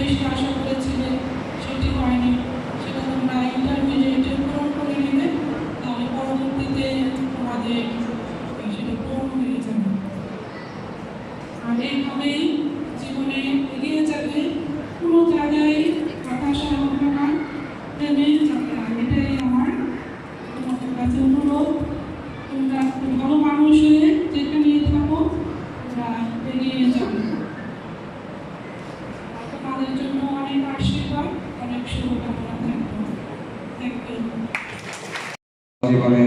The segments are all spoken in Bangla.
বেশি আশা করেছিলেন সেটি হয়নি। সেটা তোমরা ইন্টারমিডিয়েটে পূরণ করে নিলে তাহলে পরবর্তীতে তোমাদের, সেটা পূরণ হয়ে যাবে। আর এইভাবেই জীবনে এগিয়ে যাবে কোনো জায়গায় হতাশা হবে না নেমে যাবে না এটাই আমার তোমাদের কাছে অনুরোধ তোমরা একটা ভালো মানুষ হয়ে যেখানে থাকো তোমরা এগিয়ে যাবে আর তোমাদের জন্য অনেক আশীর্বাদ অনেক শুভকামনা থাকবে থ্যাংক ইউ জীবনে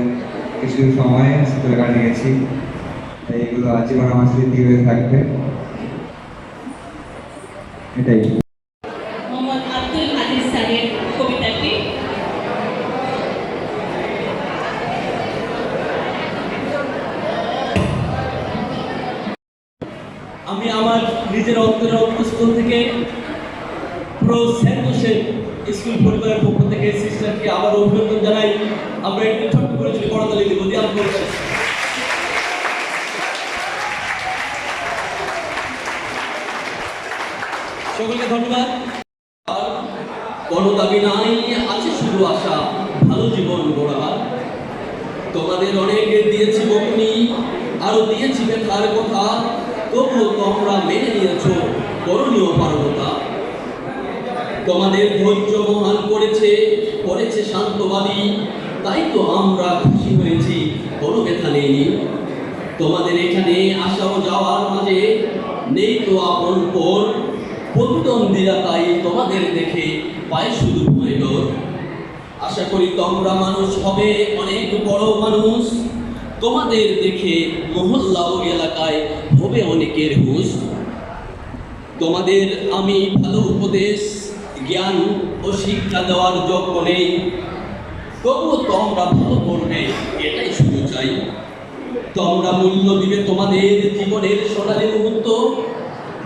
কিছু সময় স্কুলে কাটিয়েছি। এইগুলো আজীবন আমার স্মৃতি হয়ে থাকবে। এটাই। আমি আমার নিজের অন্তরের অন্তঃস্থল থেকে প্রো সেন্ট জোসেফ স্কুল পরিবারের পক্ষ থেকে সিস্টারকে আবার অভিনন্দন জানাই। আমরা একটু ছোট্ট করে যদি করতালি দিব দিয়ে আমরা সকলকে ধন্যবাদ। আর কোনো দাবি নাই, আছে শুধু আশা, ভালো জীবন গড়ার তোমাদের অনেকে দিয়েছি বকুনি, আরও দিয়েছি বেকার কথা। তবুও তোমরা মেনে নিয়েছ, করণীয় পারবতা তোমাদের ধৈর্য মহান করেছে করেছে শান্তবাদী। তাই তো আমরা খুশি হয়েছি, কোনো ব্যথা নেই তোমাদের এখানে আসা ও যাওয়ার মাঝে নেই তো আপন পর প্রতিদ্বন্দ্বীরা তাই তোমাদের দেখে পায় শুধু ভয় ডর। আশা করি তোমরা মানুষ হবে অনেক বড় মানুষ। তোমাদের দেখে মহল্লা ও এলাকায় হবে অনেকের হুঁশ। তোমাদের আমি ভালো উপদেশ জ্ঞান ও শিক্ষা দেওয়ার যোগ্য নেই। তবুও তোমরা ভালো করবে, এটাই শুধু চাই। তোমরা মূল্য দিবে তোমাদের জীবনের সোনালী মুহূর্ত।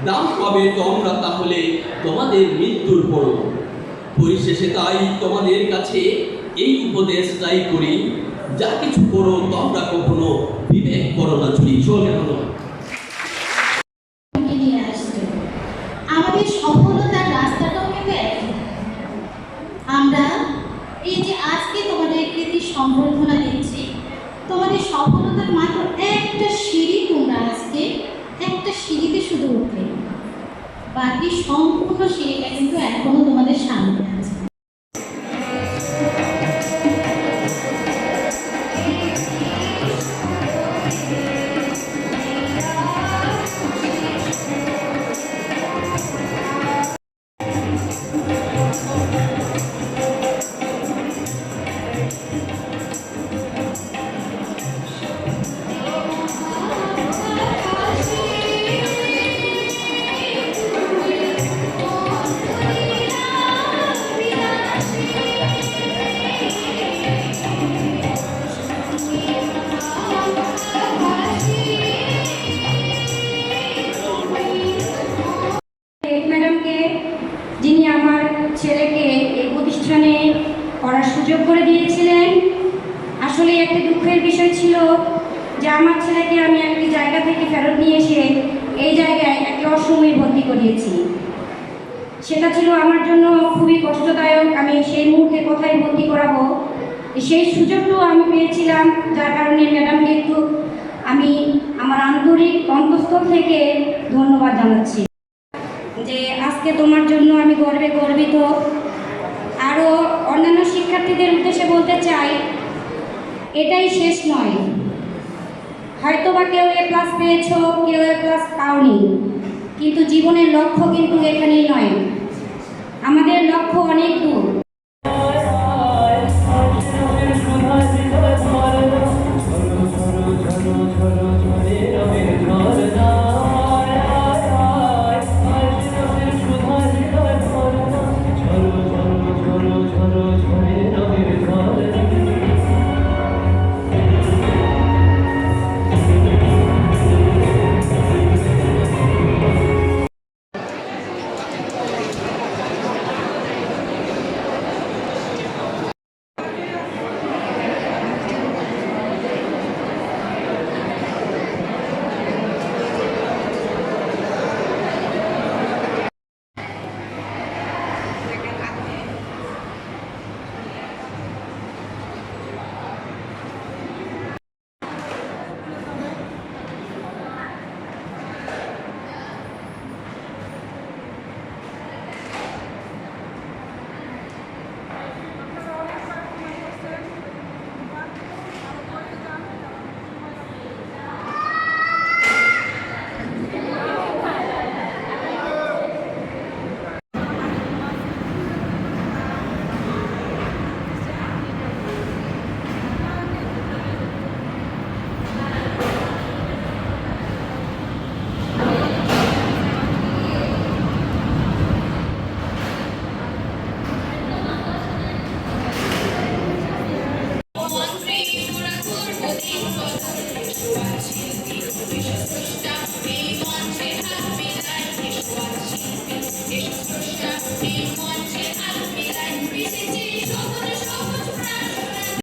দাম পাবে তোমরা তাহলে তোমাদের মৃত্যুর পর। পরিশেষে তাই তোমাদের কাছে এই উপদেশটাই করি, যা কিছু করো তোমরা কখনো বিবেক করো না, চুরি চলে হলো আমাদের সফলতার একই আমরা এই যে আজকে তোমাদের কৃতি সম্বর্ধনা দিচ্ছি তোমাদের সফলতার মাত্র একটা সুযোগ করে দিয়েছিলেন। আসলে একটি দুঃখের বিষয় ছিল যে আমার ছেলেকে আমি একটি জায়গা থেকে ফেরত নিয়ে এসে এই জায়গায় একটি অসময়ে ভর্তি করিয়েছি। সেটা ছিল আমার জন্য খুবই কষ্টদায়ক। আমি সেই মুহূর্তে কোথায় ভর্তি করাবো? সেই সুযোগটাও আমি পেয়েছিলাম, যার কারণে ম্যাডামকে একটু আমি আমার আন্তরিক অন্তঃস্থল থেকে ধন্যবাদ জানাচ্ছি। যে আজকে তোমার জন্য আমি গর্বে গর্বিত। আরও অন্যান্য শিক্ষার্থীদের উদ্দেশ্যে বলতে চাই, এটাই শেষ নয়। হয়তো বা কেউ এ প্লাস পেয়েছ, কেউ এ প্লাস পাওনি, কিন্তু জীবনের লক্ষ্য কিন্তু এখানেই নয়। আমাদের লক্ষ্য অনেক দূর।